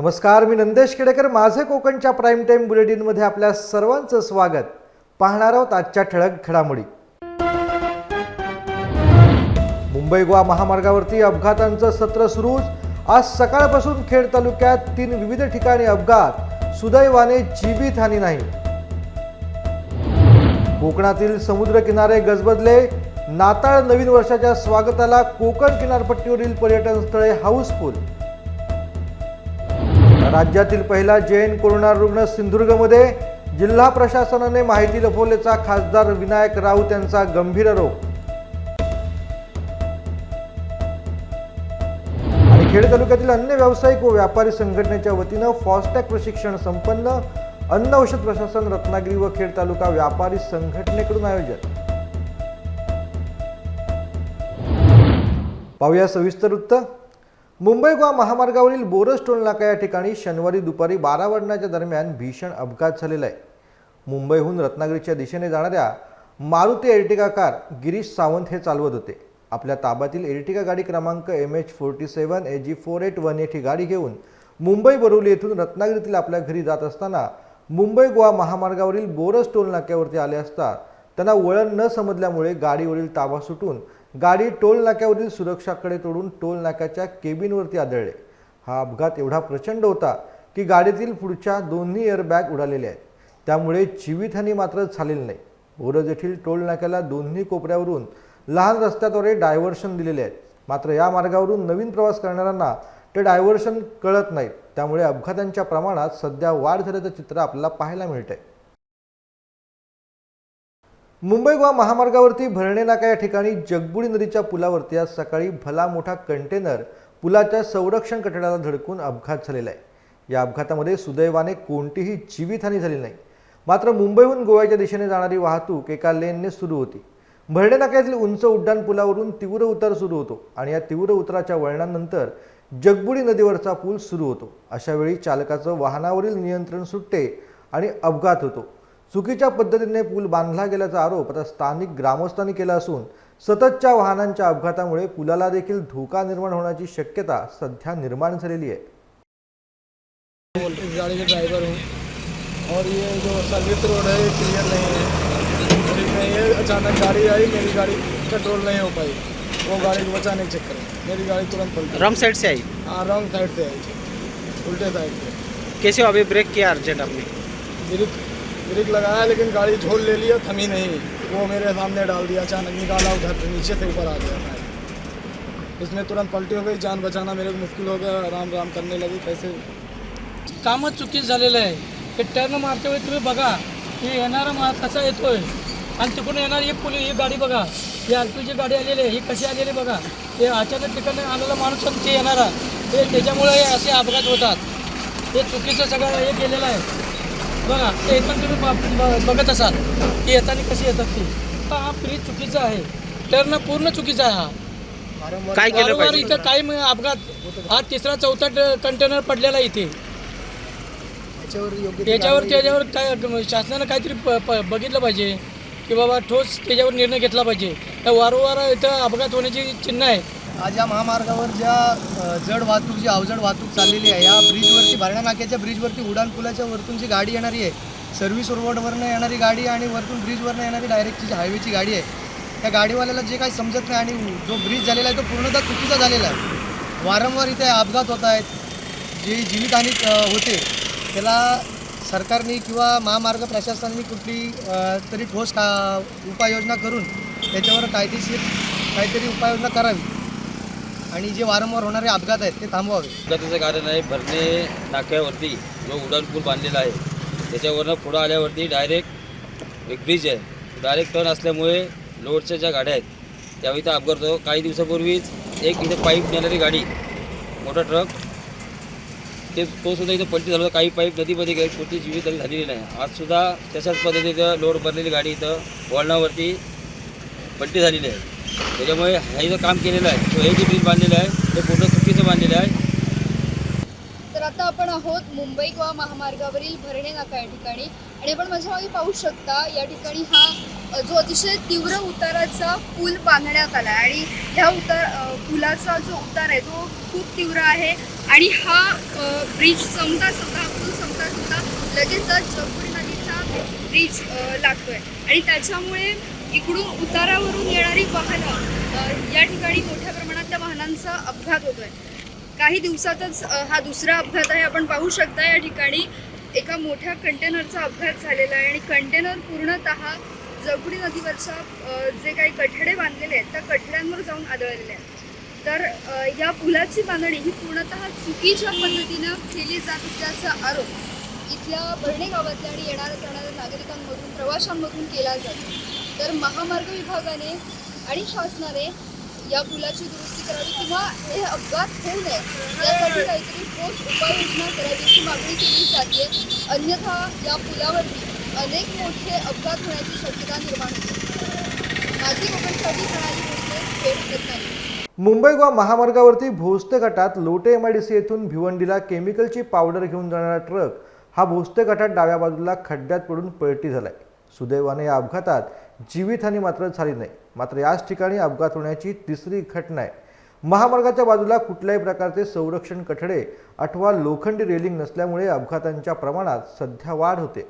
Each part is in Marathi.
नमस्कार मी नंदेश खेडेकर. माझे कोकणच्या प्राईम टाईम बुलेटिनमध्ये आपल्या सर्वांचं स्वागत. पाहणार आहोत आजच्या ठळक घडामोडी. मुंबई गोवा महामार्गावरती अपघातांचं सत्र सुरूच आज सकाळपासून खेड तालुक्यात तीन विविध ठिकाणी अपघात. सुदैवाने जीवितहानी नाही. कोकणातील समुद्रकिनारे गजबजले. नाताळ नवीन वर्षाच्या स्वागताला कोकण किनारपट्टीवरील पर्यटन स्थळे हाऊसफुल. राज्यातील पहिला जैन कोरोना रुग्ण सिंधुदुर्गमध्ये जिल्हा प्रशासनाने माहिती लपवल्याचा खासदार विनायक राऊत यांचा गंभीर आरोप. आणि खेड तालुक्यातील अन्य व्यावसायिक व व्यापारी संघटनेच्या वतीनं फॉस्टॅग प्रशिक्षण संपन्न अन्न औषध प्रशासन रत्नागिरी व खेड तालुका व्यापारी संघटनेकडून आयोजन पाहूया सविस्तर वृत्त. मुंबई गोवा महामार्गावरील बोरस टोल नाका या ठिकाणी शनिवारी दुपारी बारा वाजण्याच्या दरम्यान भीषण अपघात झालेला आहे. मुंबईहून रत्नागिरीच्या दिशेने जाणाऱ्या मारुती एर्टिगा कार गिरीश सावंत हे चालवत होते. आपल्या ताब्यातील एर्टिगा गाडी क्रमांक M H forty seven A G four eight one eight ही गाडी घेऊन मुंबई बरोली येथून रत्नागिरीतील आपल्या घरी जात असताना मुंबई गोवा महामार्गावरील बोरस टोल नाक्यावरती आले असता त्यांना वळण न समजल्यामुळे गाडीवरील ताबा सुटून गाडी टोल नाक्यावरील सुरक्षाकडे तोडून टोल नाक्याच्या केबिनवरती आदळले. हा अपघात एवढा प्रचंड होता की गाडीतील पुढच्या दोन्ही एअरबॅग उडालेले आहेत. त्यामुळे जीवितहानी मात्र झालेली नाही. बोरज येथील टोल नाक्याला दोन्ही कोपऱ्यावरून लहान रस्त्याद्वारे डायव्हर्शन दिलेले आहेत. मात्र या मार्गावरून नवीन प्रवास करणाऱ्यांना ते डायव्हर्शन कळत नाहीत. त्यामुळे अपघातांच्या प्रमाणात सध्या वाढ झाल्याचं चित्र आपल्याला पाहायला मिळतंय. मुंबई गोवा महामार्गावरती भरणे नाका या ठिकाणी जगबुडी नदीच्या पुलावरती आज सकाळी भला मोठा कंटेनर पुलाच्या संरक्षण कठड्याला धडकून अपघात झालेला आहे. या अपघातामध्ये सुदैवाने कोणतीही जीवितहानी झाली नाही. मात्र मुंबईहून गोव्याच्या दिशेने जाणारी वाहतूक एका लेनने सुरू होती. भरणे नाक्यातील उंच उड्डाण पुलावरून तीव्र उतार सुरू होतो आणि या तीव्र उतराच्या वळणानंतर जगबुडी नदीवरचा पूल सुरू होतो. अशावेळी चालकाचं वाहनावरील नियंत्रण सुटते आणि अपघात होतो. चुकीच्या पद्धतीने पूल बांधला गेल्याचा आरोप आता स्थानिक ग्रामस्थांनी केला असून सततच्या वाहनांच्या अपघातामुळे पुलाला देखील धोका निर्माण होण्याची शक्यता सध्या निर्माण झालेली आहे. इस गाड़ी के ड्राइवर हूँ. और ये जो सर्विस रोड है ये क्लियर नहीं है. और इसमें ये अचानक गाड़ी आई मेरी गाड़ी कंट्रोल नहीं हो पाई. वो गाड़ी को बचाने के चक्कर में मेरी गाड़ी तुरंत पलटी. रॉन्ग साइड से आई? हाँ रॉन्ग साइड से आई. उल्टे साइड से. कैसे हो अभी ब्रेक किया अर्जेंट आपने? ब्रिक ब्रेक लगाया लेकिन गाड़ी झोल ले लिया थमी नहीं। वो मेरे सामने डाल दिया अचानक निकाला उधर से नीचे से ऊपर आ गया था। इसमें तुरंत पलटी हो गई जान बचाना मेरे को मुश्किल हो गया राम राम करने लगी कैसे? कामच चुकीचं झालेलं आहे. हे टर्न मारते वेळी तुम्ही बघा की येणारा मा कसा येतोय. आणि तिकडून येणार ही पुली ही गाडी बघा. ही आर पीची गाडी आलेली आहे ही कशी आलेली बघा. हे अचानक तिकडनं आलेला माणूस आणि ते येणारा. हे त्याच्यामुळे असे अपघात होतात. हे चुकीचं सगळं हे केलेलं आहे. बघा ते येताना तुम्ही बघत असाल की येताना कशी येतात ती. तर हा फ्री चुकीचा आहे. टर्न पूर्ण चुकीचा आहे हा. काय केलं वारंवार पाहिजे? इथं काय मग अपघात हा तिसरा चौथा कंटेनर पडलेला आहे इथे. त्याच्यावर योग्य ती त्याच्यावर कारवाई- त्याच्यावर काय शासनानं काहीतरी प- प- बघितलं पाहिजे की बाबा ठोस त्याच्यावर निर्णय घेतला पाहिजे. तर वारंवार इथं अपघात होण्याची चिन्ह आहे. आज या महामार्गावर ज्या जड वाहतूक जी अवजड वाहतूक चाललेली आहे या ब्रिजवरती भरणा नाक्याच्या ब्रिजवरती उडान पुलाच्या वरतून जी गाडी येणारी आहे सर्व्हिस रोडवरनं येणारी गाडी आणि वरतून ब्रिजवरनं येणारी डायरेक्टची जी हायवेची गाडी आहे त्या गाडीवाल्याला जे काही समजत नाही आणि जो ब्रिज झालेला आहे तो पूर्णतः चुकीचा झालेला आहे. वारंवार इथे अपघात होत आहेत. जी जीवितहानी होते त्याला सरकारने किंवा महामार्ग प्रशासनाने कुठली तरी ठोस का उपाययोजना करून त्याच्यावर कायदेशीर काहीतरी उपाययोजना करावी. आणि जे वारंवार होणारे अपघात आहेत ते थांबवावे. अपघाताचं कारण आहे भरणे नाक्यावरती जो उड्डाण पूल बांधलेला आहे त्याच्यावरनं पुढं आल्यावरती डायरेक्ट एक ब्रिज आहे. डायरेक्ट टर्न असल्यामुळे लोडच्या ज्या गाड्या आहेत त्यावेळी तर अपघात होतो. काही दिवसापूर्वीच एक इथं पाईप नेणारी गाडी मोठा ट्रक ते तो सुद्धा इथं पलटी झाला काही पाईप नदीमध्ये गेले कोणती जीवित झालेली नाही. आज सुद्धा तशाच पद्धतीचं लोड भरलेली गाडी इथं वळणावरती पलटी झालेली आहे. त्याच्यामुळे हे जे काम केलेलं आहे तो हे जे ब्रिज बांधलेलं आहे ते पूर्ण चुकीचं बांधलेलं आहे. तर आता आपण आहोत मुंबई गोवा महामार्गावरील भरणे नाका या ठिकाणी. आणि आपण माझ्या मागे पाहू शकता या ठिकाणी हा जो अतिशय तीव्र उताराचा पूल बांधण्यात आला आहे. आणि ह्या उतार पुलाचा जो उतार आहे तो खूप तीव्र आहे. आणि हा ब्रिज संपता संपता हा पूल संपता संपता लगेचच जगपुरी नदीचा ब्रिज लागतोय. आणि त्याच्यामुळे इकडून उतारावरून येणारी वाहनं या ठिकाणी मोठ्या प्रमाणात त्या वाहनांचा अपघात होतो आहे काही दिवसातच हा दुसरा अपघात आहे. आपण पाहू शकता या ठिकाणी एका मोठ्या कंटेनरचा अपघात झालेला आहे आणि कंटेनर पूर्णतः जगुडी नदीवरच्या जे काही कठडे बांधलेले आहेत त्या कठड्यांवर जाऊन आदळलेले आहेत. तर या पुलाची बांधणी ही पूर्णतः चुकीच्या पद्धतीनं केली जात असल्याचा आरोप इथल्या बर्णे गावातल्या आणि येणाऱ्या जाणाऱ्या नागरिकांमधून प्रवाशांमधून केला जातो. तर महामार्ग विभागाने आणि शासनाने या पुलाची दुरुस्ती करावी किंवा हे अपघात होऊ नये यासाठी काहीतरी ठोस उपाययोजना करावी अशी मागणी केली जाते अन्यथा या पुलावरती अनेक मोठे अपघात होण्याची शक्यता निर्माण होते. माझी कोकणसाठी प्रणाली म्हणजे भोसले रत्नागिरी मुंबई गोवा महामार्गावरती भोसते घाटात Lote M I D C येथून भिवंडीला केमिकलची पावडर घेऊन जाणारा ट्रक हा भोसते घाटात डाव्या बाजूला खड्ड्यात पडून पलटी झालाय. सुदैवाने या अपघातात जीवितहानी मात्र झाली नाही. मात्र याच ठिकाणी अपघात होण्याची तिसरी घटना आहे. महामार्गाच्या बाजूला कुठल्याही प्रकारचे संरक्षण कठडे अथवा लोखंडी रेलिंग नसल्यामुळे अपघातांच्या प्रमाणात सध्या वाढ होते.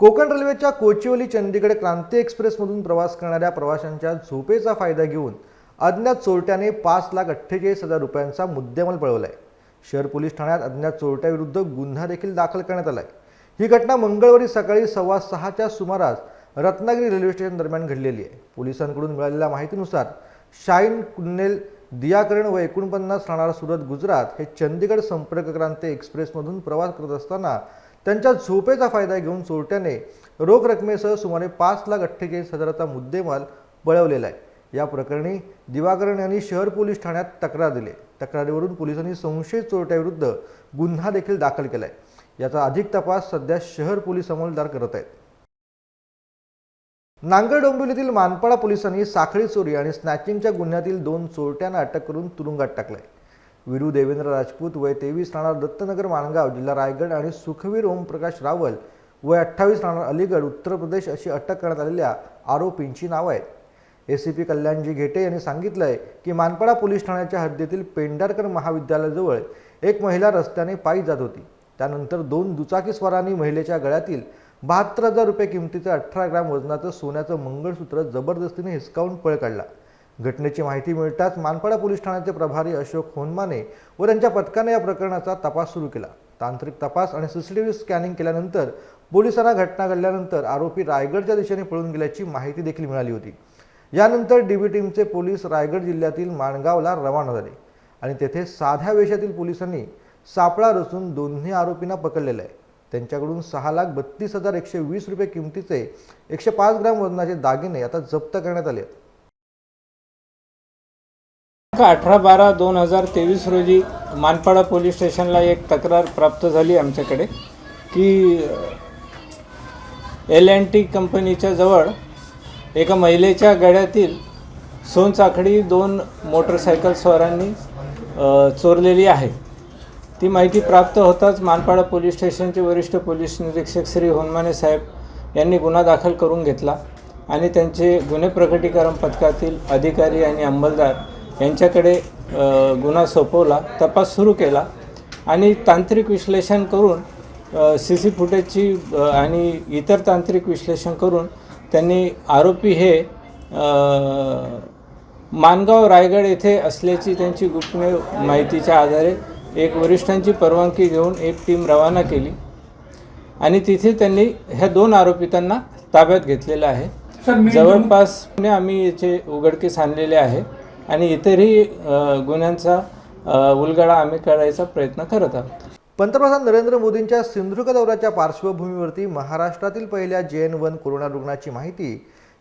कोकण रेल्वेच्या कोचिवली चंदीगड क्रांती एक्सप्रेसमधून प्रवास करणाऱ्या प्रवाशांच्या झोपेचा फायदा घेऊन अज्ञात चोरट्याने पाच लाख अठ्ठेचाळीस हजार रुपयांचा मुद्देमाल आहे शहर पोलीस ठाण्यात अज्ञात चोरट्याविरुद्ध गुन्हा देखील दाखल करण्यात आलाय. ही घटना मंगळवारी सकाळी सव्वा सहाच्या सुमारास रत्नागिरी रेल्वे स्टेशन दरम्यान घडलेली आहे. पोलिसांकडून मिळालेल्या माहितीनुसार शाईन कुन्नेल दियाकरण व एकोणपन्नास राहणारा सुरत गुजरात हे चंदीगड संपर्क क्रांती एक्सप्रेसमधून प्रवास करत असताना त्यांच्या झोपेचा फायदा घेऊन चोरट्याने रोख रकमेसह सुमारे पाच लाख अठ्ठेचाळीस हजाराचा मुद्देमाल पळवलेला आहे. या प्रकरणी दिवाकरण यांनी शहर पोलीस ठाण्यात तक्रार दिली तक्रारीवरून पोलिसांनी संशयित चोरट्याविरुद्ध गुन्हा देखील दाखल आहे. याचा अधिक तपास सध्या शहर पोलीस अंमलदार करत आहेत. नांगर डोंबिवलीतील मानपाडा पोलिसांनी साखळी चोरी आणि स्नॅचिंगच्या गुन्ह्यातील दोन चोरट्यांना अटक करून तुरुंगात टाकलंय. विरू देवेंद्र राजपूत वय तेवीस राहणार दत्तनगर माणगाव जिल्हा रायगड आणि सुखवीर ओमप्रकाश रावल वय अठ्ठावीस राहणार अलीगड उत्तर प्रदेश अशी अटक करण्यात आलेल्या आरोपींची नावं आहेत. A C P Kalyanji Ghete यांनी सांगितलंय की मानपाडा पोलीस ठाण्याच्या हद्दीतील पेंढारकर महाविद्यालयाजवळ एक महिला रस्त्याने पायी जात होती. त्यानंतर दोन दुचाकीस्वारांनी महिलेच्या गळ्यातील बहात्तर हजार रुपये किमतीचं अठरा ग्रॅम वजनाचं सोन्याचं मंगळसूत्र जबरदस्तीने हिसकावून पळ काढला. घटनेची माहिती मिळताच मानपाडा पोलीस ठाण्याचे प्रभारी अशोक होनमाने व त्यांच्या पथकाने या प्रकरणाचा तपास सुरू केला. तांत्रिक तपास आणि सीसीटीव्ही स्कॅनिंग केल्यानंतर पोलिसांना घटना घडल्यानंतर आरोपी रायगडच्या दिशेने पळून गेल्याची माहिती देखील मिळाली होती. यानंतर डीबी टीमचे पोलीस रायगड जिल्ह्यातील माणगावला रवाना झाले आणि तेथे साध्या वेशातील पोलिसांनी सापळा रचून दोन्ही आरोपींना पकडलेलं आहे. त्यांच्याकडून सहा लाख बत्तीस हजार एकशे वीस रुपये किमतीचे एकशे पाच ग्राम वजनाचे दागिने आता जप्त करण्यात आले आहेत. अठरा बारा दोन हजार तेवीस रोजी मानपाडा पोलीस स्टेशनला एक तक्रार प्राप्त झाली आमच्याकडे की एल अँड टी कंपनीच्या जवळ एका महिलेच्या गळ्यातील सोनचाखडी दोन मोटरसायकल स्वारांनी चोरलेली आहे. ती माहिती प्राप्त होताच मानपाडा पोलीस स्टेशनचे वरिष्ठ पोलीस निरीक्षक श्री होनमाने साहेब यांनी गुन्हा दाखल करून घेतला आणि त्यांचे गुन्हे प्रकटीकरण पथकातील अधिकारी आणि अंमलदार यांच्याकडे गुन्हा सोपवला तपास सुरू केला आणि तांत्रिक विश्लेषण करून सी सी फुटेजची आणि इतर तांत्रिक विश्लेषण करून त्यांनी आरोपी हे मानगाव रायगड येथे असल्याची त्यांची गोपनीय माहितीच्या आधारे एक वरिष्ठांची परवानगी घेऊन एक टीम रवाना केली. आणि तिथे त्यांनी ह्या दोन आरोपितांना ताब्यात घेतलेलं आहे. जवळपास आम्ही याचे उघडकीस आणलेले आहे आणि इतरही गुन्ह्यांचा उलगडा आम्ही करायचा प्रयत्न करत आहोत. पंतप्रधान नरेंद्र मोदींच्या सिंधुदुर्ग दौऱ्याच्या पार्श्वभूमीवरती महाराष्ट्रातील पहिल्या जे एन वन कोरोना रुग्णाची माहिती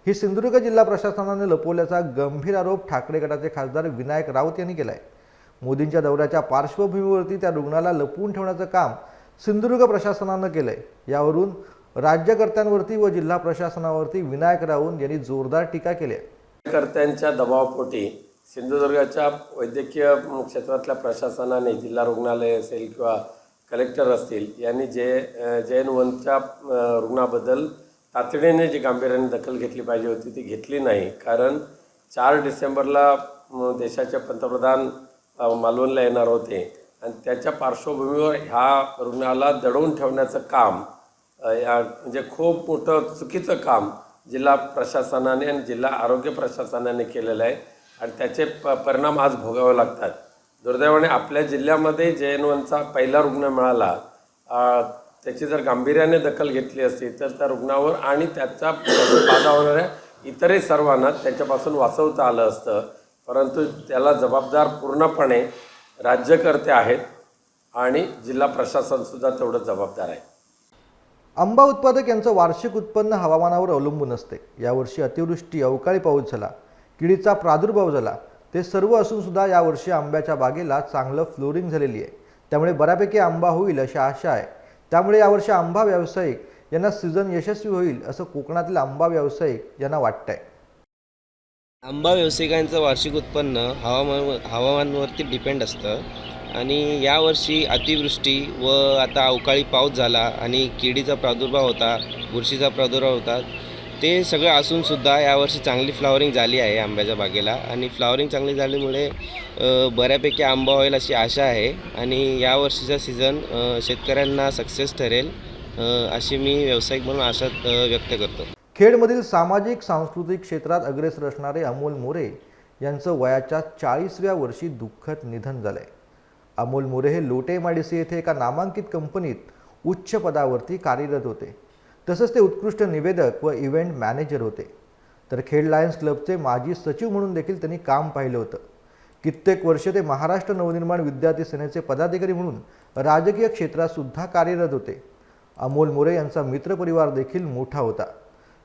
ही सिंधुदुर्ग जिल्हा प्रशासनाने लपवल्याचा गंभीर आरोप ठाकरे गटाचे खासदार विनायक राऊत यांनी केला आहे मोदींच्या दौऱ्याच्या पार्श्वभूमीवरती त्या रुग्णाला लपवून ठेवण्याचं काम सिंधुदुर्ग प्रशासनानं केलंय. यावरून राज्यकर्त्यांवरती व जिल्हा प्रशासनावरती विनायक राऊत यांनी जोरदार टीका केली आहे. कर्त्यांच्या दबावापोटी सिंधुदुर्गाच्या वैद्यकीय क्षेत्रातल्या प्रशासनाने जिल्हा रुग्णालय असेल किंवा कलेक्टर असतील यांनी जे जे एन वनच्या रुग्णाबद्दल तातडीने जी गांभीर्याने दखल घेतली पाहिजे होती ती घेतली नाही. कारण चार डिसेंबरला देशाचे पंतप्रधान मालवणला येणार होते. आणि त्याच्या पार्श्वभूमीवर ह्या रुग्णाला दडवून ठेवण्याचं काम या म्हणजे खूप मोठं चुकीचं काम जिल्हा प्रशासनाने आणि जिल्हा आरोग्य प्रशासनाने केलेलं आहे. आणि त्याचे प परिणाम आज भोगावे लागतात. दुर्दैवाने आपल्या जिल्ह्यामध्ये जे एन वनचा पहिला रुग्ण मिळाला त्याची जर गांभीर्याने दखल घेतली असती तर त्या रुग्णावर आणि त्याचा बाधा होणाऱ्या इतरही सर्वांना त्याच्यापासून वाचवता आलं असतं. परंतु त्याला जबाबदार पूर्णपणे राज्यकर्ते आहेत आणि जिल्हा प्रशासनसुद्धा तेवढं जबाबदार आहे. आंबा उत्पादक यांचं वार्षिक उत्पन्न हवामानावर अवलंबून असते. यावर्षी अतिवृष्टी अवकाळी पाऊस झाला किडीचा प्रादुर्भाव झाला ते सर्व असून सुद्धा यावर्षी आंब्याच्या बागेला चांगलं फ्लोरिंग झालेली आहे. त्यामुळे बऱ्यापैकी आंबा होईल अशी आशा आहे. त्यामुळे यावर्षी आंबा व्यावसायिक यांना सीझन यशस्वी होईल असं कोकणातील आंबा व्यावसायिक यांना वाटतंय. आंबा व्यावसायिकांचं वार्षिक उत्पन्न हवामान हवामानावरती डिपेंड असतं. आणि यावर्षी अतिवृष्टी व आता अवकाळी पाऊस झाला आणि किडीचा प्रादुर्भाव होता बुरशीचा प्रादुर्भाव होता ते सगळं असूनसुद्धा यावर्षी चांगली फ्लॉवरिंग झाली आहे आंब्याच्या बागेला. आणि फ्लॉवरिंग चांगली झाल्यामुळे बऱ्यापैकी आंबा होईल अशी आशा आहे. आणि यावर्षीचा सीझन शेतकऱ्यांना सक्सेस ठरेल अशी मी व्यावसायिक म्हणून आशा व्यक्त करतो. खेडमधील सामाजिक सांस्कृतिक क्षेत्रात अग्रेसर असणारे अमोल मोरे यांचं वयाच्या चाळीसव्या वर्षी दुःखद निधन झालंय. अमोल मोरे हे लोटे माडिसी येथे एका नामांकित कंपनीत उच्च पदावरती कार्यरत होते. तसंच ते उत्कृष्ट निवेदक व इव्हेंट मॅनेजर होते. तर खेड लायन्स क्लबचे माजी सचिव म्हणून देखील त्यांनी काम पाहिलं होतं. कित्येक वर्ष ते महाराष्ट्र नवनिर्माण विद्यार्थी सेनेचे पदाधिकारी म्हणून राजकीय क्षेत्रात सुद्धा कार्यरत होते. अमोल मोरे यांचा मित्रपरिवार देखील मोठा होता.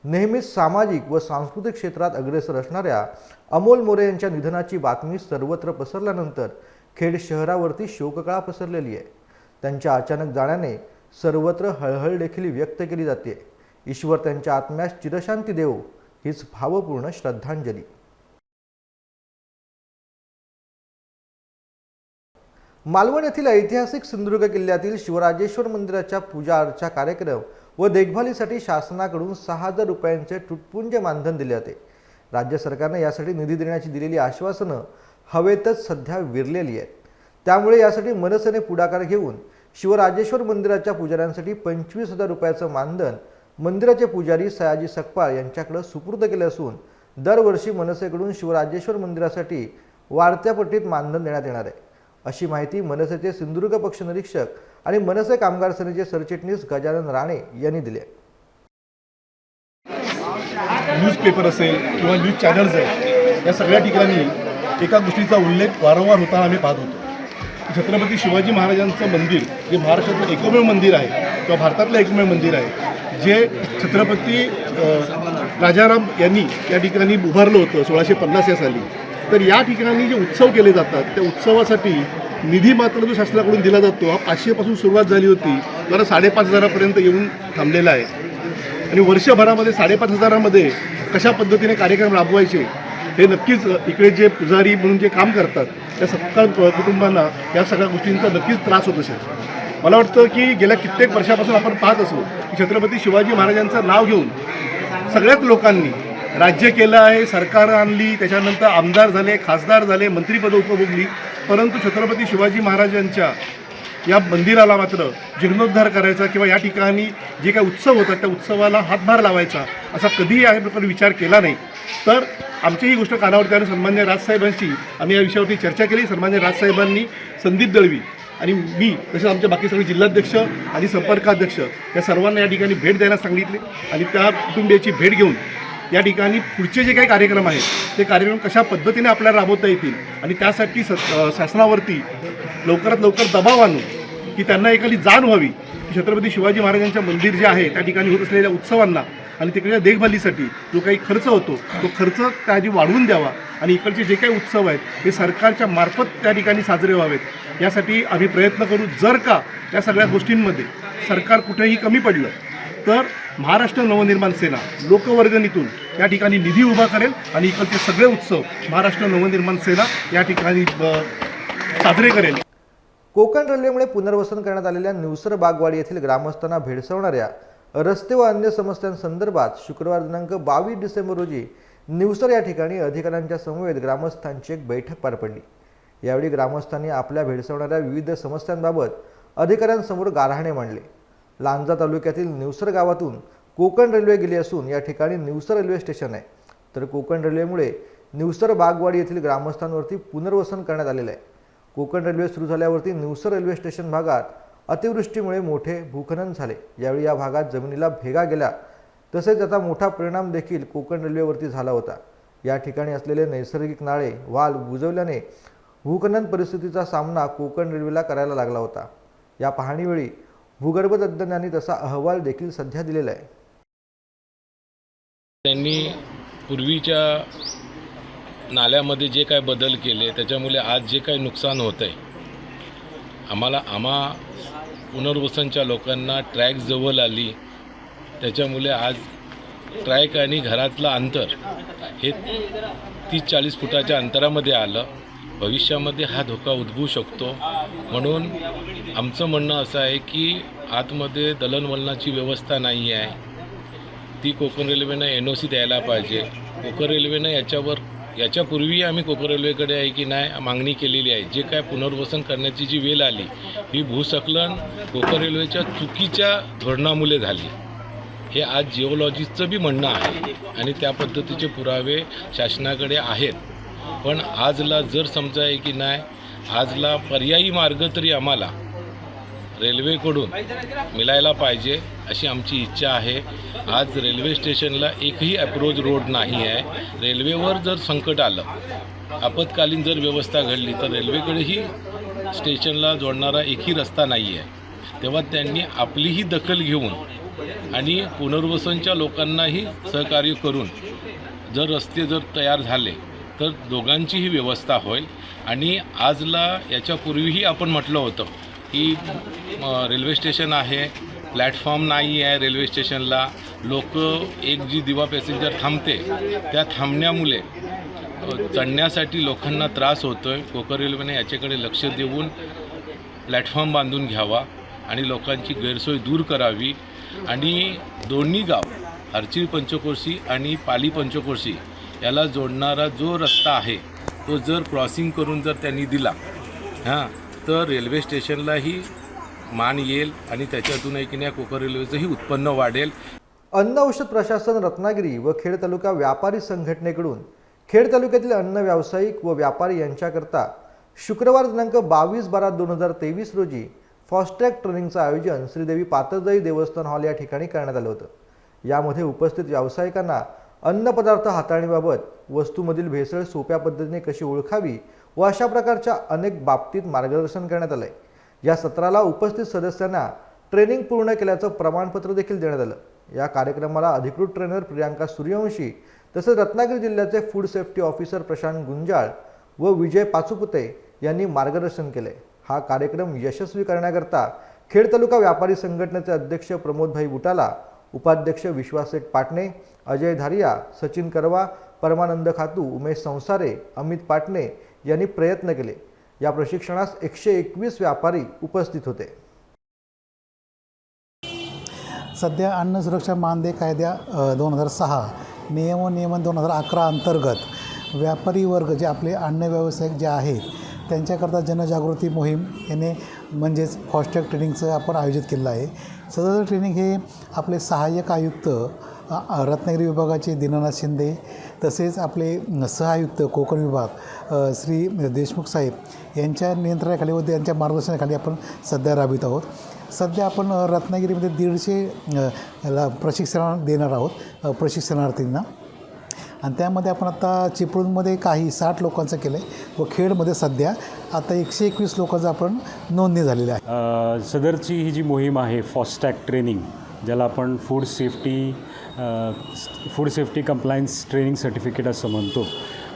नेहमीच सामाजिक व सांस्कृतिक क्षेत्रात अग्रेसर असणाऱ्या अमोल मोरे यांच्या निधनाची बातमी सर्वत्र पसरल्यानंतर खेड शहरावरती शोककळा पसरलेली आहे. त्यांच्या अचानक जाण्याने सर्वत्र हळहळ देखील व्यक्त केली जाते. ईश्वर त्यांच्या आत्म्यास चिरशांती देव हीच भावपूर्ण श्रद्धांजली. मालवण येथील ऐतिहासिक सिंधुदुर्ग किल्ल्यातील शिवराजेश्वर मंदिराच्या पूजा अर्चा कार्यक्रम व देखभालीसाठी शासनाकडून सहा हजार रुपयांचे तुटपुंज मानधन दिले जाते. राज्य सरकारने यासाठी निधी देण्याची दिलेली आश्वासनं हवेतच सध्या विरलेली आहेत. त्यामुळे यासाठी मनसेने पुढाकार घेऊन शिवराजेश्वर मंदिराच्या पुजाऱ्यांसाठी पंचवीस हजार रुपयाचं मानधन मंदिराचे पुजारी सयाजी सकपाळ यांच्याकडे सुपूर्द केले असून दरवर्षी मनसेकडून शिवराजेश्वर मंदिरासाठी वाढत्या पट्टीत मानधन देण्यात येणार आहे. अशी माहिती मनसेचे सिंधुदुर्ग पक्ष निरीक्षक आणि मनसे कामगार सेनेचे सरचिटणीस गजानन राणे यांनी दिले. न्यूजपेपर असेल किंवा न्यूज चॅनल्स आहेत या सगळ्या ठिकाणी एका गोष्टीचा उल्लेख वारंवार होताना आम्ही पाहत होतो. छत्रपती शिवाजी महाराजांचं मंदिर जे महाराष्ट्रातलं एकमेव मंदिर आहे किंवा भारतातलं एकमेव मंदिर आहे जे छत्रपती राजाराम यांनी या ठिकाणी उभारलं होतं सोळाशे पन्नास या साली. तर या ठिकाणी जे उत्सव केले जातात त्या उत्सवासाठी निधी मात्र जो शासनाकडून दिला जातो हा पाचशेपासून सुरुवात झाली होती. जरा साडेपाच हजारापर्यंत येऊन थांबलेला आहे. आणि वर्षभरामध्ये साडेपाच हजारामध्ये कशा पद्धतीने कार्यक्रम राबवायचे हे नक्कीच इकडे जे पुजारी म्हणून जे काम करतात त्या सत्कार कुटुंबांना या सगळ्या गोष्टींचा नक्कीच त्रास होत असेल. मला वाटतं की गेल्या कित्येक वर्षापासून आपण पाहत असो की छत्रपती शिवाजी महाराजांचं नाव घेऊन सगळ्याच लोकांनी राज्य केलं आहे सरकार आणली त्याच्यानंतर आमदार झाले खासदार झाले मंत्रिपदं उपभोगली परंतु छत्रपती शिवाजी महाराजांच्या या मंदिराला मात्र जीर्णोद्धार करायचा किंवा या ठिकाणी जे काही उत्सव होतात त्या उत्सवाला हातभार लावायचा असा कधीही या प्रकारे विचार केला नाही. तर आमची ही गोष्ट कानावरती आणि सन्मान्य राजसाहेबांशी आम्ही या विषयावरती चर्चा केली. सन्मान्य राजसाहेबांनी संदीप दळवी आणि मी तसेच आमचे बाकी सगळे जिल्हाध्यक्ष आणि संपर्काध्यक्ष या सर्वांना या ठिकाणी भेट द्यायला सांगितले आणि त्या कुटुंबियाची भेट घेऊन या ठिकाणी पुढचे जे काही कार्यक्रम आहेत ते कार्यक्रम कशा पद्धतीने आपल्याला राबवता येतील? आणि त्यासाठी स शासनावरती लवकरात लवकर दबाव आणून की त्यांना एखादी जाण व्हावी की छत्रपती शिवाजी महाराजांच्या मंदिर जे आहे त्या ठिकाणी होत असलेल्या उत्सवांना आणि तिकडच्या देखभालीसाठी जो काही खर्च होतो तो खर्च त्याआधी वाढवून द्यावा. आणि इकडचे जे काही उत्सव आहेत ते सरकारच्या मार्फत त्या ठिकाणी साजरे व्हावेत. यासाठी आम्ही प्रयत्न करू जर का या सगळ्या गोष्टींमध्ये सरकार कुठेही कमी पडलं तर महाराष्ट्र नवनिर्माण सेना लोकवर्गणीतून या ठिकाणी निधी उभा करेल आणि इकडचे सगळे उत्सव महाराष्ट्र नवनिर्माण सेना या ठिकाणी साजरे करेल. कोकण रेल्वेमुळे पुनर्वसन करण्यात आलेल्या निवसर बागवाडी येथील ग्रामस्थांना भेडसावणाऱ्या रस्ते व अन्य समस्यांसंदर्भात शुक्रवार दिनांक बावीस डिसेंबर रोजी निवसर या ठिकाणी अधिकाऱ्यांच्या समवेत ग्रामस्थांची एक बैठक पार पडली. यावेळी ग्रामस्थांनी आपल्या भेडसावणाऱ्या विविध समस्यांबाबत अधिकाऱ्यांसमोर गारहाणे मांडले. लांजा तालुक्यातील निवसर गावातून कोकण रेल्वे गेली असून या ठिकाणी निवसर रेल्वे स्टेशन आहे. तर कोकण रेल्वेमुळे निवसर बागवाडी येथील ग्रामस्थांवरती पुनर्वसन करण्यात आलेलं आहे. कोकण रेल्वे सुरू झाल्यावरती निवसर रेल्वे स्टेशन भागात अतिवृष्टीमुळे मोठे भूखनन झाले. यावेळी या भागात जमिनीला भेगा गेल्या तसेच याचा मोठा परिणाम देखील कोकण रेल्वेवरती झाला होता. या ठिकाणी असलेले नैसर्गिक नाळे वाल बुजवल्याने भूखनन परिस्थितीचा सामना कोकण रेल्वेला करायला लागला होता. या पाहणीवेळी भूगर्भतज्ज्ञांनी तसा अहवाल देखील सध्या दिलेला आहे. त्यांनी पूर्वीच्या नाल्यामध्ये जे काय बदल केले त्याच्यामुळे आज जे काही नुकसान होतं आहे आम्हाला आम्हा पुनर्वसनच्या लोकांना ट्रॅक जवळ आली त्याच्यामुळे आज ट्रॅक आणि घरातलं अंतर हे तीस चाळीस फुटाच्या अंतरामध्ये आलं. भविष्यामध्ये हा धोका उद्भवू शकतो म्हणून आमचं म्हणणं असं आहे की आतमध्ये दलनवलनाची व्यवस्था नाही आहे. ती कोकण रेल्वेनं एन ओ सी द्यायला पाहिजे. कोकण रेल्वेनं याच्यावर याच्यापूर्वी आम्ही कोकण रेल्वेकडे आहे की नाही मागणी केलेली आहे. जे काय पुनर्वसन करण्याची जी वेळ आली ही भूसकलन कोकण रेल्वेच्या चुकीच्या धोरणामुळे झाली. हे आज जिओलॉजिस्टचं बी म्हणणं आहे आणि त्या पद्धतीचे पुरावे शासनाकडे आहेत. पण आजला जर समजा आहे की नाही आजला पर्यायी मार्ग तरी आम्हाला रेल्वेकडून मिळायला पाहिजे अशी आमची इच्छा आहे. आज रेल्वे स्टेशनला एकही अप्रोच रोड नाही आहे. रेल्वेवर जर संकट आलं आपत्कालीन जर व्यवस्था घडली तर रेल्वेकडेही स्टेशनला जोडणारा एकही रस्ता नाही आहे. तेव्हा त्यांनी आपलीही दखल घेऊन आणि पुनर्वसनच्या लोकांनाही सहकार्य करून जर रस्ते जर तयार झाले तर दोघांचीही व्यवस्था होईल. आणि आजला याच्यापूर्वीही आपण म्हटलं होतं की रेल्वे स्टेशन आहे. प्लॅटफॉर्म नाही आहे रेल्वे स्टेशनला. लोक एक जी दिवा पॅसेंजर थांबते त्या थांबण्यामुळे चढण्यासाठी लोकांना त्रास होतो आहे कोकण रेल्वेने याच्याकडे लक्ष देऊन प्लॅटफॉर्म बांधून घ्यावा आणि लोकांची गैरसोय दूर करावी. आणि दोन्ही गाव हरचिल पंचकोशी आणि पाली पंचकोशी याला जोडणारा जो रस्ता आहे तो जर क्रॉसिंग करून जर त्यांनी दिला हां तर रेल्वे स्टेशनलाही मान येईल आणि त्याच्यातून एक नाही कोकण रेल्वेचंही उत्पन्न वाढेल. अन्न औषध प्रशासन रत्नागिरी व खेड तालुका व्यापारी संघटनेकडून खेड तालुक्यातील अन्न व्यावसायिक व व्यापारी यांच्याकरता शुक्रवार दिनांक बावीस बारा दोन हजार तेवीस रोजी फास्टॅग ट्रेनिंगचं आयोजन श्रीदेवी पातळजाई देवस्थान हॉल या ठिकाणी करण्यात आलं होतं. यामध्ये उपस्थित व्यावसायिकांना अन्नपदार्थ हाताळणीबाबत वस्तूमधील भेसळ सोप्या पद्धतीने कशी ओळखावी व अशा प्रकारच्या अनेक बाबतीत मार्गदर्शन करण्यात आलं आहे या सत्राला उपस्थित सदस्यांना ट्रेनिंग पूर्ण केल्याचं प्रमाणपत्र देखील देण्यात आलं. या कार्यक्रमाला अधिकृत ट्रेनर प्रियांका सूर्यवंशी तसेच रत्नागिरी जिल्ह्याचे food safety officer Prashant Gunjal व विजय पाचुपुते यांनी मार्गदर्शन केले हा कार्यक्रम यशस्वी करण्याकरता खेड तालुका व्यापारी संघटनेचे अध्यक्ष प्रमोदभाई बुटाला उपाध्यक्ष विश्वासेठ पाटणे अजय धारिया सचिन करवा परमानंद खातू उमेश संसारे अमित पाटणे यांनी प्रयत्न केले. या प्रशिक्षणास एकशे एकवीस व्यापारी उपस्थित होते. सध्या अन्न सुरक्षा मानदे कायद्या दोन हजार सहा नियम व नियमन दोन हजार अकरा अंतर्गत व्यापारी वर्ग जे आपले अन्न व्यावसायिक जे आहेत त्यांच्याकरता जनजागृती मोहीम याने म्हणजेच फास्टॅग ट्रेनिंगचं आपण आयोजित केलेलं आहे. सदर ट्रेनिंग हे आपले सहाय्यक आयुक्त रत्नागिरी विभागाचे दीनानाथ शिंदे तसेच आपले सहआयुक्त कोकण विभाग श्री देशमुख साहेब यांच्या नियंत्रणाखाली व त्यांच्या मार्गदर्शनाखाली आपण सध्या राबवित आहोत. सध्या आपण रत्नागिरीमध्ये दीडशे ला प्रशिक्षण देणार आहोत प्रशिक्षणार्थींना. आणि त्यामध्ये आपण आता चिपळूणमध्ये काही साठ लोकांचं केलं आहे व खेडमध्ये सध्या आता एकशे एकवीस लोकांचं आपण नोंदणी झालेली आहे. सदरची ही जी मोहीम आहे फॉस्टॅग ट्रेनिंग ज्याला आपण food safety food safety compliance training certificate असं म्हणतो.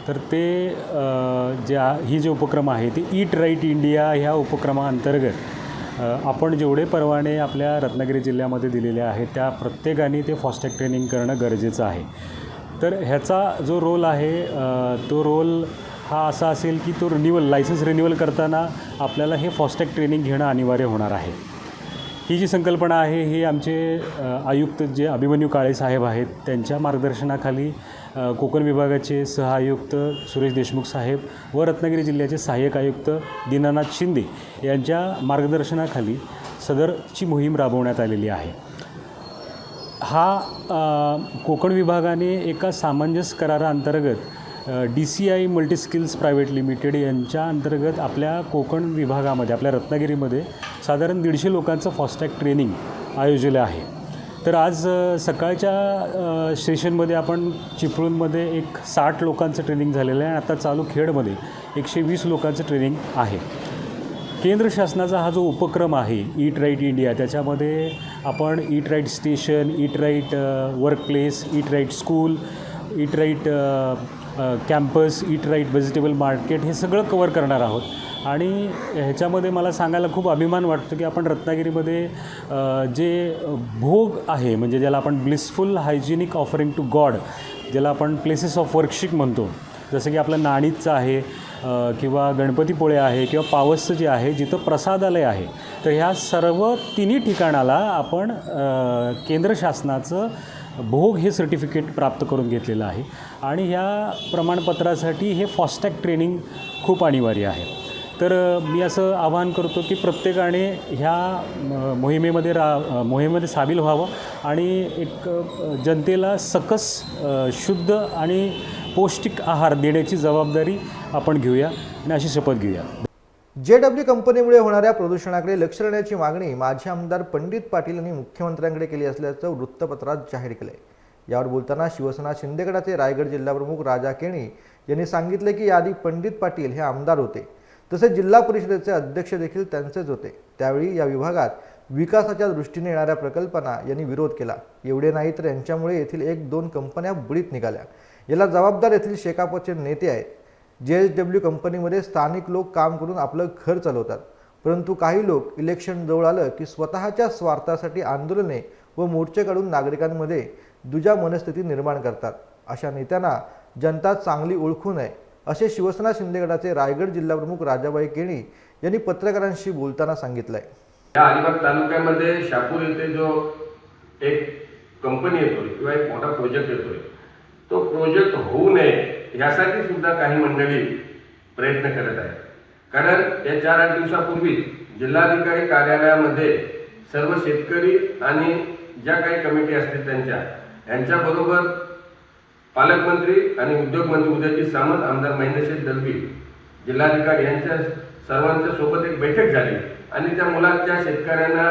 तर ते जे ज्या ही जे उपक्रम आहे ते ईट राईट इंडिया ह्या उपक्रमाअंतर्गत आपण जेवढे परवाने आपल्या रत्नागिरी जिल्ह्यामध्ये दिलेले आहेत त्या प्रत्येकाने ते फॉस्टॅग ट्रेनिंग करणं गरजेचं आहे. तर ह्याचा जो रोल आहे तो रोल हा असा असेल की तो रिन्युअल लायसन्स रिन्युअल करताना आपल्याला हे फॉस्टॅग ट्रेनिंग घेणं अनिवार्य होणार आहे. ही जी संकल्पना आहे ही आमचे आयुक्त जे अभिमन्यू काळे साहेब आहेत त्यांच्या मार्गदर्शनाखाली कोकण विभागाचे सहआयुक्त सुरेश देशमुख साहेब व रत्नागिरी जिल्ह्याचे सहाय्यक आयुक्त दीनानाथ शिंदे यांच्या मार्गदर्शनाखाली सदरची मोहीम राबवण्यात आलेली आहे. हा कोकण विभागाने एका सामंजस्य कराराअंतर्गत D C I multiskills private limited यांच्या अंतर्गत आपल्या कोकण विभागामध्ये आपल्या रत्नागिरीमध्ये साधारण दीडशे लोकांचं फास्टॅग ट्रेनिंग आयोजलं आहे. तर आज सकाळच्या सेशनमध्ये आपण चिपळूणमध्ये एक साठ लोकांचं ट्रेनिंग झालेलं आहे आणि आता चालू खेडमध्ये एकशे वीस लोकांचं ट्रेनिंग आहे. केंद्र शासनाचा हा जो उपक्रम आहे ईट राईट इंडिया त्याच्यामध्ये आपण eat right station eat right work place eat right school eat right campus eat right vegetable market हे सगळं कवर करणार आहोत. आणि ह्याच्यामध्ये मला सांगायला खूप अभिमान वाटतो की आपण रत्नागिरीमध्ये जे भोग आहे म्हणजे ज्याला आपण blissful hygienic offering to god ज्याला आपण प्लेसेस ऑफ वर्कशिप म्हणतो जसं की आपलं नाणीचं आहे किंवा गणपतीपुळे आहे किंवा पावसचं जे आहे जिथं प्रसादालय आहे तर ह्या सर्व तिन्ही ठिकाणाला आपण केंद्र शासनाचं भोग हे सर्टिफिकेट प्राप्त करून घेतलेलं आहे. आणि ह्या प्रमाणपत्रासाठी हे फास्टॅग ट्रेनिंग खूप अनिवार्य आहे. तर मी असं आवाहन करतो की प्रत्येकाने ह्या मोहिमेमध्ये रा मोहिमेमध्ये सामील व्हावं आणि एक जनतेला सकस शुद्ध आणि पौष्टिक आहार देण्याची जबाबदारी आपण घेऊया आणि अशी शपथ घेऊया. जे डब्ल्यू कंपनीमुळे होणाऱ्या प्रदूषणाकडे लक्ष देण्याची मागणी माजी आमदार पंडित पाटील यांनी मुख्यमंत्र्यांकडे केली असल्याचं वृत्तपत्रात जाहीर केलं आहे यावर बोलताना शिवसेना शिंदेगडाचे रायगड जिल्हाप्रमुख राजा केणी यांनी सांगितले की याआधी पंडित पाटील हे आमदार होते. तसेच जिल्हा परिषदेचे अध्यक्ष देखील त्यांचेच होते. त्यावेळी या विभागात विकासाच्या दृष्टीने येणाऱ्या प्रकल्पांना यांनी विरोध केला. एवढे नाही तर यांच्यामुळे येथील एक दोन कंपन्या बुडीत निघाल्या. याला जबाबदार येथील शेकापचे नेते आहेत. जे एस डब्ल्यू कंपनीमध्ये स्थानिक लोक काम करून आपलं घर चालवतात. परंतु काही लोक इलेक्शन जवळ आलं की स्वतःच्या स्वार्थासाठी आंदोलने व मोर्चे काढून नागरिकांमध्ये दुजा मनस्थिती निर्माण करतात. अशा नेत्यांना जनता चांगली ओळखू नये असे शिवसेना शिंदेगडाचे रायगड जिल्हाप्रमुख राजाबाई केणी यांनी पत्रकारांशी बोलताना सांगितलंय. या अलिबाग तालुक्यामध्ये शापूर येथे जो एक कंपनी येतोय किंवा एक मोठा प्रोजेक्ट येतोय तो प्रोजेक्ट होऊ नये यासाठी सुद्धा काही मंडळी प्रयत्न करत आहेत. कारण या चार आठ दिवसापूर्वी जिल्हाधिकारी कार्यालयामध्ये सर्व शेतकरी आणि ज्या काही कमिटी असतील त्यांच्या यांच्याबरोबर पालकमंत्री आणि उद्योगमंत्री उदयजी सामंत आमदार महेंद्रशेठ दलवी जिल्हाधिकारी यांच्या सर्वांच्या सोबत एक बैठक झाली आणि त्या मुलांच्या शेतकऱ्यांना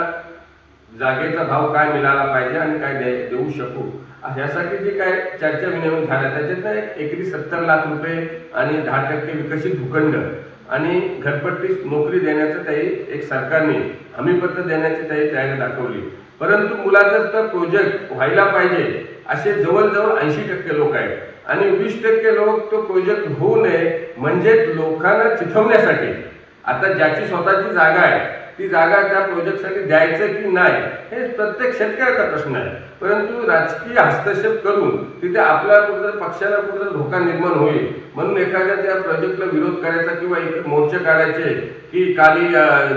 जागेचा भाव काय मिळाला पाहिजे आणि काय दे देऊ शकू यासाठी जे काय चर्चा विनिमय झाल्या त्याच्यातनं एकरी सत्तर लाख रुपये आणि दहा टक्के विकसित भूखंड आणि घरपट्टी नोकरी देण्याचं त्याही एक सरकारने हमीपत्र देण्याची त्याही तयारी दाखवली. परंतु मुलाचाच तर प्रोजेक्ट व्हायला पाहिजे असे जवळजवळ ऐंशी टक्के लोक आहेत. आणि वीस टक्के लोक तो प्रोजेक्ट होऊ नये म्हणजे लोकांना चिथवण्यासाठी. आता ज्याची स्वतःची जागा आहे ती जागा त्या प्रोजेक्टसाठी द्यायचं की नाही हे प्रत्येक शेतकऱ्याचा प्रश्न आहे. परंतु राजकीय हस्तक्षेप करून तिथे आपल्या कुठेतरी पक्षाला कुठेतरी धोका निर्माण होईल म्हणून एखाद्या त्या प्रोजेक्टला विरोध करायचा किंवा एक मोर्चे काढायचे की काली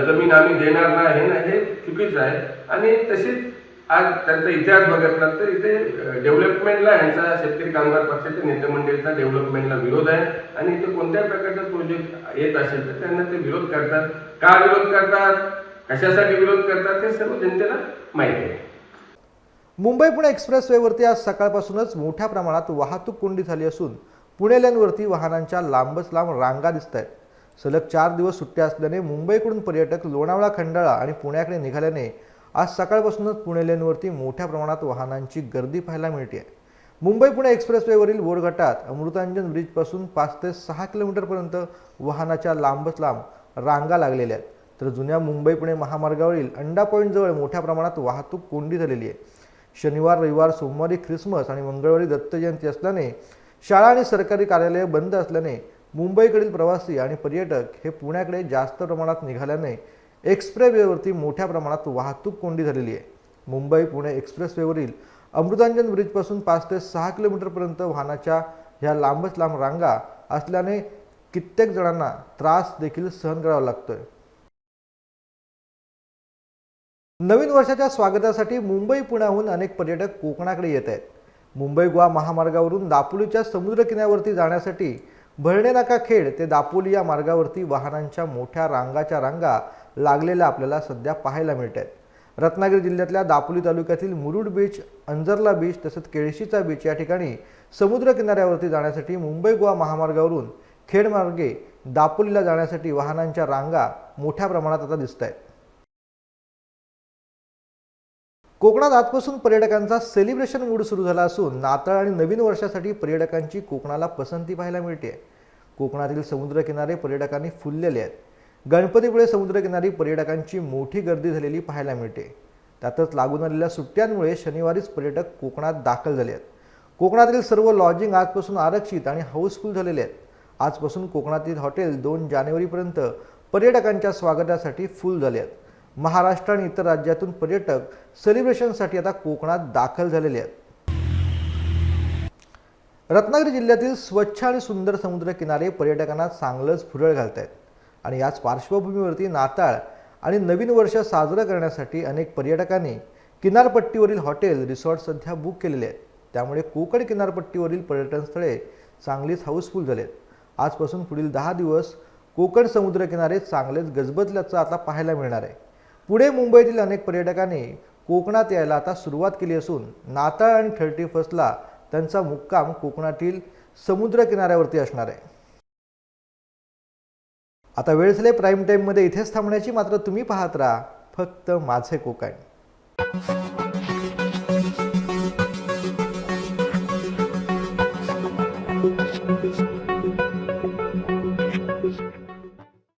जमीन आम्ही देणार नाही हे चुकीचं आहे. आणि तशीच आज त्यांचा इतिहास बघितला तर इथे डेव्हलपमेंटला यांचा शेतकरी कामगार पक्षाच्या नेतेमंडळीचा डेव्हलपमेंटला विरोध आहे. आणि इथे कोणत्याही प्रकारचा प्रोजेक्ट येत असेल तर त्यांना ते विरोध करतात. का विरोध करतात? कशासाठी विरोध करतात? हे सर्व जनतेला माहिती आहे. मुंबई पुणे एक्सप्रेसवेवरती आज सकाळपासूनच मोठ्या प्रमाणात वाहतूक कोंडी झाली असून पुणे लेनवरती वाहनांच्या लांबच लांब रांगा दिसत आहेत सलग चार दिवस सुट्ट्या असल्याने मुंबईकडून पर्यटक लोणावळा खंडाळा आणि पुण्याकडे निघाल्याने आज सकाळपासूनच पुणे लेनवरती मोठ्या प्रमाणात वाहनांची गर्दी पाहायला मिळते. आहे मुंबई पुणे एक्सप्रेसवेवरील बोरघाटात अमृतांजन ब्रिजपासून पाच ते सहा किलोमीटरपर्यंत वाहनाच्या लांबच लांब रांगा लागलेल्या आहेत. तर जुन्या मुंबई पुणे महामार्गावरील अंडा पॉईंटजवळ मोठ्या प्रमाणात वाहतूक कोंडी झालेली आहे. शनिवार रविवार सोमवारी ख्रिसमस आणि मंगळवारी दत्त जयंती असल्याने शाळा आणि सरकारी कार्यालये बंद असल्याने मुंबईकडील प्रवासी आणि पर्यटक हे पुण्याकडे जास्त प्रमाणात निघाल्याने एक्सप्रेसवेवरती मोठ्या प्रमाणात वाहतूक कोंडी झालेली आहे. मुंबई पुणे एक्सप्रेसवेवरील अमृतांजन ब्रिजपासून पाच ते सहा किलोमीटरपर्यंत वाहनाच्या ह्या लांबच लांब रांगा असल्याने कित्येक जणांना त्रास देखील सहन करावा लागतोय. नवीन वर्षाच्या स्वागतासाठी मुंबई पुण्याहून अनेक पर्यटक कोकणाकडे येत आहेत. मुंबई गोवा महामार्गावरून दापोलीच्या समुद्रकिनाऱ्यावरती जाण्यासाठी भरणे नाका खेड ते दापोली या मार्गावरती वाहनांच्या मोठ्या रांगाच्या रांगा लागलेल्या आपल्याला सध्या पाहायला मिळत आहेत रत्नागिरी जिल्ह्यातल्या दापोली तालुक्यातील मुरुड बीच अंजरला बीच तसंच केळशीचा बीच या ठिकाणी समुद्र किनाऱ्यावरती जाण्यासाठी मुंबई गोवा महामार्गावरून खेडमार्गे दापोलीला जाण्यासाठी वाहनांच्या रांगा मोठ्या प्रमाणात आता दिसत आहेत कोकणात आजपासून पर्यटकांचा सेलिब्रेशन मूड सुरू झाला असून नाताळ आणि नवीन वर्षासाठी पर्यटकांची कोकणाला पसंती पाहायला मिळते कोकणातील समुद्रकिनारे पर्यटकांनी फुललेले आहेत. गणपतीपुळे समुद्रकिनारी पर्यटकांची मोठी गर्दी झालेली पाहायला मिळते. त्यातच लागून आलेल्या सुट्ट्यांमुळे शनिवारीच पर्यटक कोकणात दाखल झाले आहेत. कोकणातील सर्व लॉजिंग आजपासून आरक्षित आणि हाऊसफुल झालेले आहेत. आजपासून कोकणातील हॉटेल दोन जानेवारीपर्यंत पर्यटकांच्या स्वागतासाठी फुल झाले आहेत. महाराष्ट्र आणि इतर राज्यातून पर्यटक सेलिब्रेशनसाठी आता कोकणात दाखल झालेले आहेत. रत्नागिरी जिल्ह्यातील स्वच्छ आणि सुंदर समुद्रकिनारे पर्यटकांना चांगलंच फुरळ घालत आहेत आणि याच पार्श्वभूमीवरती नाताळ आणि नवीन वर्ष साजरं करण्यासाठी अनेक पर्यटकांनी किनारपट्टीवरील हॉटेल रिसॉर्ट सध्या बुक केलेले आहेत. त्यामुळे कोकण किनारपट्टीवरील पर्यटन स्थळे चांगलीच हाऊसफुल झालेत. आजपासून पुढील दहा दिवस कोकण समुद्रकिनारे चांगलेच गजबजल्याचं आता पाहायला मिळणार आहे. पुढे मुंबईतील अनेक पर्यटकांनी कोकणात यायला आता सुरुवात केली असून नाताळ आणि थर्टी फर्स्टला त्यांचा मुक्काम कोकणातील समुद्र किनाऱ्यावरती असणार आहे. आता वेळ झाले प्राईम टाईममध्ये इथेच थांबण्याची मात्र तुम्ही पाहत राहा फक्त माझे कोकण.